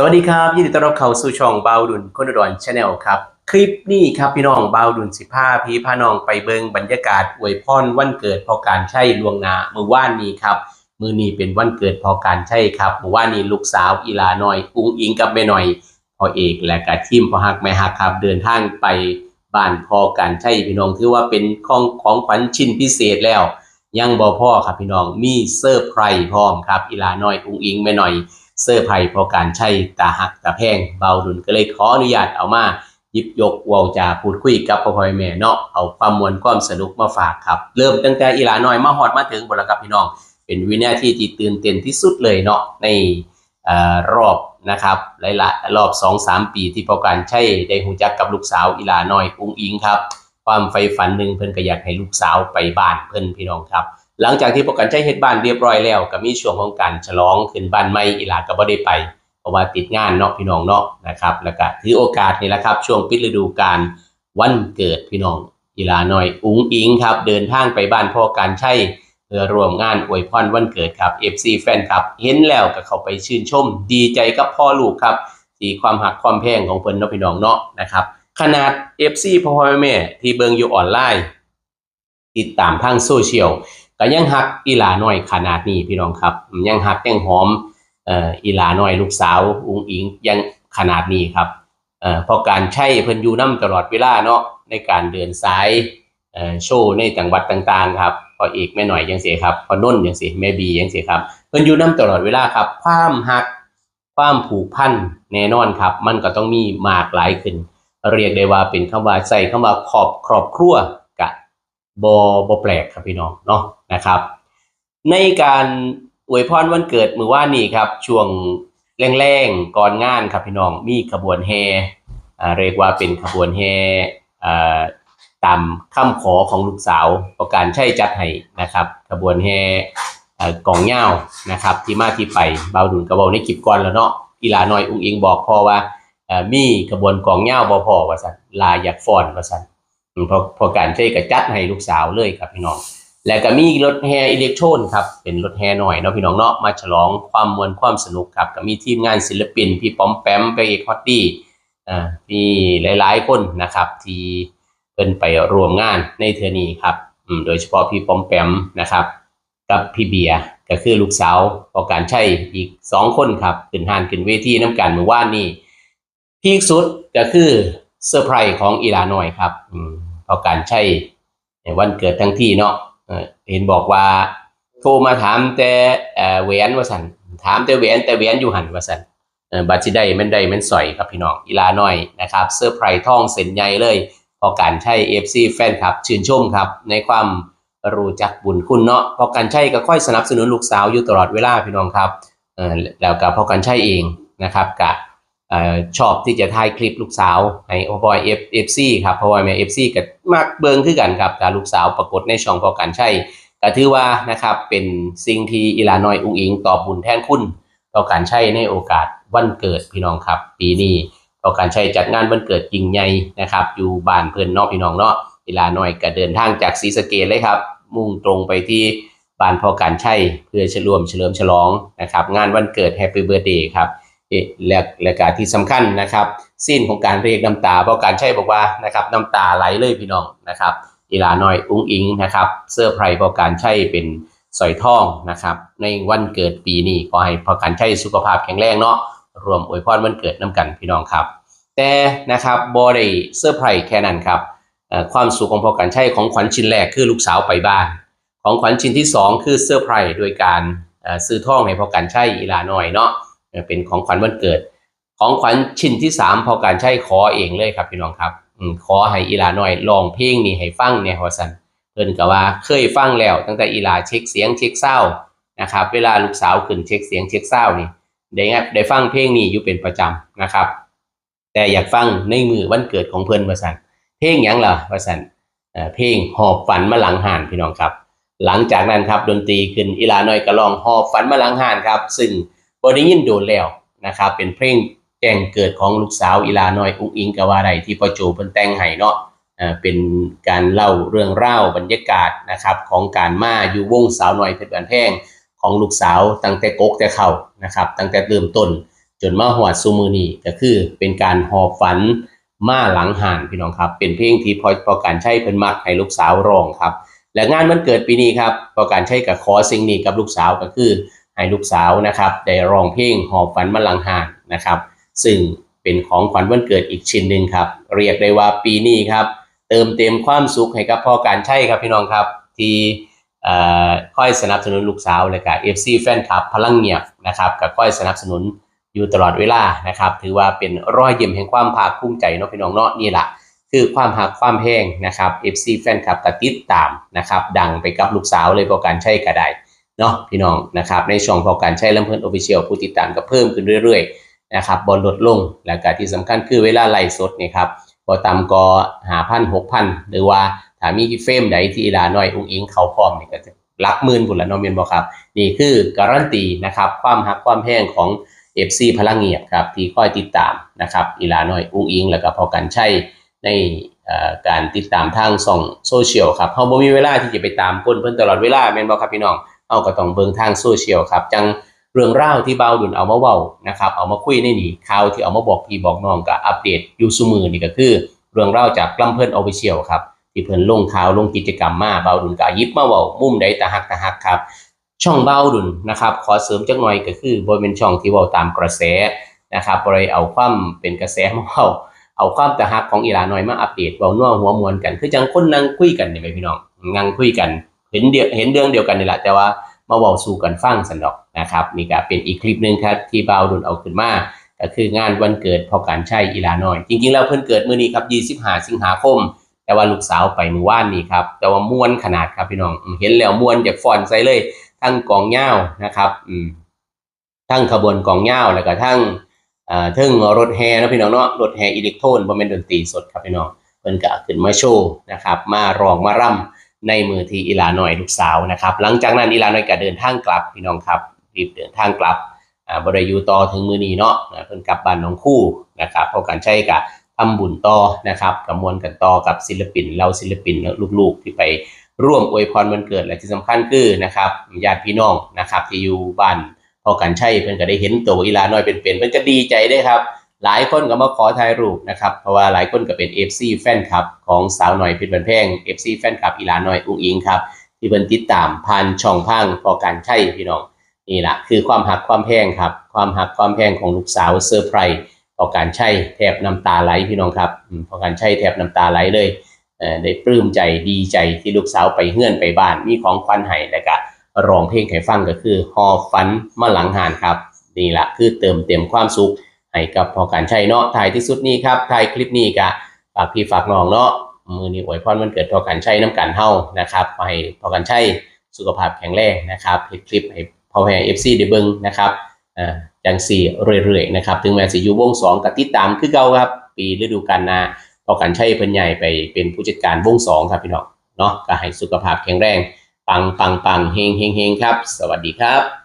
สวัสดีครับยินดีต้อนรับเข้าสู่ช่องเบาดุนคนอุดรชาแนลครับ คลิปนี้ครับพี่น้องเบาดุนสิผ้าพี่พาน้องไปเบิงบรรยากาศอวยพรวันเกิดพอการใช่ลวงนาเมื่อวานนี้ครับมือนี้เป็นวันเกิดพอการใช่ครับเมื่อวานนี้ลูกสาวอีลาหน่อยอุ้งอิงกับแม่หน่อยพอเอกและกะทีมพอหักแม่หักครับเดินทางไปบ้านพอการใช่พี่น้องถือว่าเป็นของของขวัญชิ้นพิเศษแล้ว ยังบ่พ่อครับพี่น้องมีเซอร์ไพรส์พร้อมครับอีลาน้อยอุ้งอิงแม่หน่อย เซอร์ไพรส์เพราะการใช้ตาหักตาแพงเบาดุนก็เลยขออนุญาตเอามาหยิบยกวาจาพูดคุยกับพ่อพ่อแม่เนาะเอาความมวลความสนุกมาฝากครับ เริ่มตั้งแต่อีหลาน้อยมาฮอดมาถึงบนแล้วครับพี่น้อง เป็นวินาทีที่ตื่นเต้นที่สุดเลยเนาะในอรอบนะครับหลายๆรอบ2-3 ปีที่พอการใช้ได้หูจักกับลูกสาวอีหลาน้อยอุ้งอิงครับ ความใฝ่ฝันหนึ่งเพิ่นก็อยากให้ลูกสาวไปบ้านเพิ่นพี่น้องครับ หลังจากที่ประกันใช้เฮ็ดบ้านเรียบร้อยแล้วก็มีช่วงของการฉลองขึ้นบ้านใหม่อีหลาก็บ่ได้ไป เพราะว่าติดงานเนาะพี่น้องเนาะนะครับ แล้วก็ถือโอกาสนี่แหละครับ ช่วงปิดฤดูกาลวันเกิดพี่น้องอีหลาหน้อยอุ๋งอิงครับ เดินทางไปบ้านพ่อการใช้เพื่อร่วมงานอวยพรวันเกิดครับ FC แฟนครับ เห็นแล้วก็เข้าไปชื่นชม ดีใจกับพ่อลูกครับที่ความหักความแพงของเพิ่นเนาะพี่น้องเนาะนะครับ ขนาด FC พ่อพ่อแม่ที่เบิ่งอยู่ออนไลน์ ติดตามทางโซเชียล ก็ยังหักอีหลาน้อยขนาดนี้พี่น้องครับ ยังหักยังหอมเอ่ออีหลาน้อยลูกสาวอุงอิงยังขนาดนี้ครับเอ่อพอการใช้เพิ่นอยู่นํตลอดเวลาเนาะในการเดินสายเอ่อโชว์ในจังหวัดต่างๆครับพอเอกแม่หน่อยจังซี่ครับพอนุ่นจังซี่แม่บีจังซี่ครับเพิ่นอยู่นํตลอดเวลาครับ ความหักความผูกพันแน่นอนครับ มันก็ต้องมีมากหลายขึ้น เรียกได้ว่าเป็นคำว่าใส่คำว่าขอบครอบครัว กะบอบแปลกครับพี่น้องเนาะนะครับ ในการอวยพรวันเกิดมือว่านี่ครับ ช่วงแรงๆก่อนงานครับพี่น้องมีขบวนแห่เรียกว่าเป็นขบวนแห่ตามคำขอของลูกสาวประการใช้จัดให้นะครับ ขบวนแห่เอ่อกองเหย้านะครับ ที่มาที่ไปเบาดุนกระเบาในคลิปก่อนแล้วเนาะอีหลาน้อยอุ้งอิงบอกพ่อว่ามีขบวนกองเหย้าบ่พอว่าซั่นลาอยากฟอนว่าซั่น พอพอการใช้ก็จัดให้ลูกสาวเลยครับพี่น้อง แล้วก็มีรถแฮอิเล็กโทรนครับเป็นรถแฮหน่อยเนาะพี่น้องเนาะมาฉลองความมวลความสนุกครับก็มีทีมงานศิลปินพี่ป้อมแปมไปเอกฮอตตี้อ่ามีหลาย ๆ คนนะครับที่เพิ่นไปรวมงานในเทือนี้ครับอืมโดยเฉพาะพี่ป้อมแปมนะครับ กับพี่เบียร์ก็คือลูกสาวพอการใช้อีกสองคนครับขึ้นหานขึ้นเวทีน้ำกันเมื่อวานนี้พีคสุดก็คือเซอร์ไพรส์ของอีลาหน่อยครับอืม เพราการใช้วันเกิดทั้งที่เนาะเห็นบอกว่า โทรมาถามแต่เอ่อแหวนว่าสันถามแต่แหวนแต่แหวนอยู่หันว่าสันบัตรสิได้แมันได้แมันสอยครับพี่น้องอีลาหน่อยนะครับเซอร์ไพรทองเส้นใหญ่เลยพอการใช้ FC แฟนคลับ ชื่นชมครับ ในความรู้จักบุญคุณเนาะพอการใช้ก็ค่อยสนับสนุนลูกสาวอยู่ตลอดเวลาพี่น้องครับแล้วก็พอการใช้เองนะครับกะ ชอบที่จะถ่ายคลิปลูกสาวให้โอบอยเอฟเอฟซีครับเพราะว่าแม่เอฟซีก็มักเบิ่งคือกันครับการลูกสาวปรากฏในช่องพอกันใช่ก็ถือว่านะครับเป็นสิ่งที่อีลานอยอุงอิงตอบบุญแทนคุณต่อการใช้ในโอกาสวันเกิดพี่น้องครับ ปีนี้ต่อการใช้จัดงานวันเกิดยิ่งใหญ่นะครับ อยู่บ้านเพิ่อนนาะพี่น้องเนาะอีลานอยก็เดินทางจากศรีสะเกษเลยครับ มุ่งตรงไปที่บ้านพอการใช้เพื่อเฉลิมเฉลิมฉลองนะครับงานวันเกิดแฮปปี้เบิร์เดย์ครับ และและการที่สำคัญนะครับ สิ้นของการเรียกน้ำตาเพราะการใช้บอกว่านะครับน้ำตาไหลเลยพี่น้องนะครับอีลาน้อยอุ้งอิงนะครับเสื้อไพรเพราะการใช้เป็นสอยทองนะครับ ในวันเกิดปีนี้ขอให้พอการใช้สุขภาพแข็งแรงเนาะรวมอวยพรวันเกิดน้ำกันพี่น้องครับ แต่นะครับบอได้เซอร์ไพรแค่นั้นครับความสุขของพอการใช้ของขวัญชิ้นแรกคือลูกสาวไปบ้าน ของขวัญชิ้นที่สองคือเซอร์ไพรโดยการซื้อทองให้พอการใช้อีลาน้อยเนาะ เป็นของขวัญวันเกิด ของขวัญชิ้นที่สามพอการใช้ขอเองเลยครับพี่น้องครับขอให้อีลาน้อยลองเพลงนี้ให้ฟังเนี่ยว่าสันเพิ่นก็ว่าเคยฟังแล้ว ตั้งแต่อีลาเช็คเสียงเช็คเศร้านะครับเวลาลูกสาวขึ้นเช็คเสียงเช็คเศร้านี่ได้งับได้ฟังเพลงนี้อยู่เป็นประจำนะครับ แต่อยากฟังในมือวันเกิดของเพิ่นว่าสันเพลงหยังล่ะวสันเอ่อเพลงหอบฝันมาหลังห่านพี่น้องครับ หลังจากนั้นครับดนตรีขึ้นอีลาน้อยก็ลองหอบฝันมาหลังห่านครับ ซึ่ง บได้ยินโดนแล้วนะครับเป็นเพลงแจ้งเกิดของลูกสาวอีลาน้อยอุ้งอิงกว่าไรที่พ่อโจเพิ่นแต่งให้เนาะเอ่อเป็นการเล่าเรื่องเล่าบรรยากาศนะครับของการมาอยู่วงสาวน้อยเพชรบานแพงของลูกสาวตั้งแต่กกแต่เข่านะครับตั้งแต่เริ่มต้น จนมาหอดซูมือนีก็คือเป็นการหอบฝันมาหลังห่านพี่น้องครับเป็นเพลงที่พอพอการใช้เพิ่นมักให้ลูกสาวร้องครับและงานวันเกิดปีนี้ครับพอการใช้กับขอสิ่งนี้กับลูกสาวก็คือ ให้ลูกสาวนะครับได้ร้องเพลงหอบฝันมาลังหานนะครับ ซึ่งเป็นของขวัญวันเกิดอีกชิ้นหนึ่งครับ เรียกได้ว่าปีนี้ครับ เติมเต็มความสุขให้กับพ่อการใช่ครับพี่น้องครับ ที่ค่อยสนับสนุนลูกสาวและกับ FC แฟนคลับพลังเงียบนะครับก็ค่อยสนับสนุนอยู่ตลอดเวลานะครับ ถือว่าเป็นรอยยิ้มแห่งความภาคภูมิใจเนาะพี่น้องเนาะนี่แหละคือความหักความแพงนะครับ FC แฟนคลับก็ติดตามนะครับ ดังไปกับลูกสาวเลยพอการใช้ก็ได้ เนาะพี่น้องนะครับในช่องพอการใช้ลำเพิ่นออฟฟิเชียลผู้ติดตามก็เพิ่มขึ้นเรื่อยๆนะครับบอลลดลงและก็ที่สำคัญคือเวลาไลฟ์สดเนี่ยครับบ่ต่ำก็หาพันหกพันหรือว่าถ้ามีเฟรมใดที่อีลาน้อยอุ้งอิงเขาพร้อมนี่ก็จะหลักหมื่นพุ่นละเนาะแม่นบ่ครับ นี่คือการันตีนะครับความหักความแพงของ FC พลังเงียบครับที่คอยติดตามนะครับอีลาน้อยอุ้งอิง แล้วก็พอกันใช้ในการติดตามทางช่องโซเชียลครับเฮาบ่มีเวลาที่จะไปตามคนเพิ่นตลอดเวลาแม่นบ่ครับพี่น้อง เฮาก็ต้องเบิ่งทางโซเชียลครับ จังเรื่องราวที่เบาดุนเอามาเว้านะครับ เอามาคุยในนี่ข่าวที่เอามาบอกพี่บอกน้องก็อัปเดตอยู่ซุมือนี่ก็คือ เรื่องราวจากกล้ำเพิ่นออฟฟิเชียลครับ ที่เพิ่นลงข่าวลงกิจกรรมมาเบาดุนก็หยิบมาเว้ามุมใดตะหักตะหักครับช่องเบาดุนนะครับ ขอเสริมจักหน่อยก็คือบ่เป็นช่องที่เว้าตามกระแสนะครับบ่ได้เอาความเป็นกระแสมาเว้าเอาความตะหักของอีหลาน้อยมาอัปเดตเว้านัวหัวมวนกัน คือจังคนนั่งคุยกันนี่แหมพี่น้องนั่งคุยกัน เห็นเดียวเห็นเรื่องเดียวกันนี่แหละแต่ว่ามาเว้าสู่กันฟังสันดอกนะครับนี่ก็เป็นอีกคลิปหนึ่งครับที่บ่าวดุลเอาขึ้นมาก็คืองานวันเกิดพอการใช้อีลาน้อย จริงๆแล้วเพิ่นเกิดมื้อนี้ครับ25สิงหาคม แต่ว่าลูกสาวไปมื้อวานนี้ครับแต่ว่าม่วนขนาดครับพี่น้องเห็นแล้วม่วนอยากฟอนใส่เลย ทั้งกองยานะครับอืมทั้งขบวนกองยาแล้วก็ทั้งอ่าถึงรถแห่นะพี่น้องเนาะรถแห่อิเล็กโทรนบ่แม่นดนตรีสดครับพี่น้องเพิ่นก็ขึ้นมาโชว์นะครับ มารองมาร่ำ ในมือที่อีลาหน่อยลูกสาวนะครับ หลังจากนั้นอีลาหน่อยก็เดินทางกลับพี่น้องครับรีบเดินทางกลับอ่าบริยูต่อถึงมือนี้เนาะเพิ่นกลับบ้านน้องคู่นะครับเพราะการใช้กับทำบุญต่อนะครับกระมวลกันต่อกับศิลปินเราศิลปินละลูกๆที่ไปร่วมอวยพรวันเกิดและที่สำคัญคือนะครับญาติพี่น้องนะครับที่อยู่บ้านพอกันใช่เพิ่นก็ได้เห็นตัวอีลาน้อยเป็นๆเพิ่นก็ดีใจได้ครับ หลายคนก็มาขอถ่ายรูปนะครับ เพราะว่าหลายคนก็เป็น FC แฟนคลับ ของสาวหน่อยเพชรบันแพง FC แฟนคลับอีหลาน้อยอุ้งอิงครับ ที่เพิ่นติดตามผ่านช่องพังพอการใช่พี่น้องนี่แหละคือความหักความแพงครับ ความหักความแพงของลูกสาวเซอร์ไพรส์พอการใช่แทบน้ำตาไหลพี่น้องครับพอการใช่แทบน้ำตาไหลเลยเออได้ปลื้มใจดีใจที่ลูกสาวไปเฮือนไปบ้าน มีของขวัญให้แล้วก็ร้องเพลงให้ฟังก็คือฮอฟันมาหลังหานครับนี่แหละคือเติมเต็มความสุข ให้กับพอการใช้เนาะถ่ายที่สุดนี้ครับถ่ายคลิปนี้ก็ฝากพี่ฝากน้องเนาะมือนี้อวยพรวันเกิดพอการใช้น้ำกันเฮานะครับให้พอการใช้สุขภาพแข็งแรงนะครับเฮ็ดคลิปให้พ่อแม่ FC ได้เบิ่งนะครับอ่าจังสี่เรื่อยๆนะครับถึงแม้สิอยู่วงสองก็ติดตามคือเก่าครับ ปีฤดูกาลนาพอการใช้เพิ่นใหญ่ไปเป็นผู้จัดการวงสองครับพี่น้องเนาะก็ให้สุขภาพแข็งแรง ปังปังปังเฮงเฮงเฮงครับ สวัสดีครับ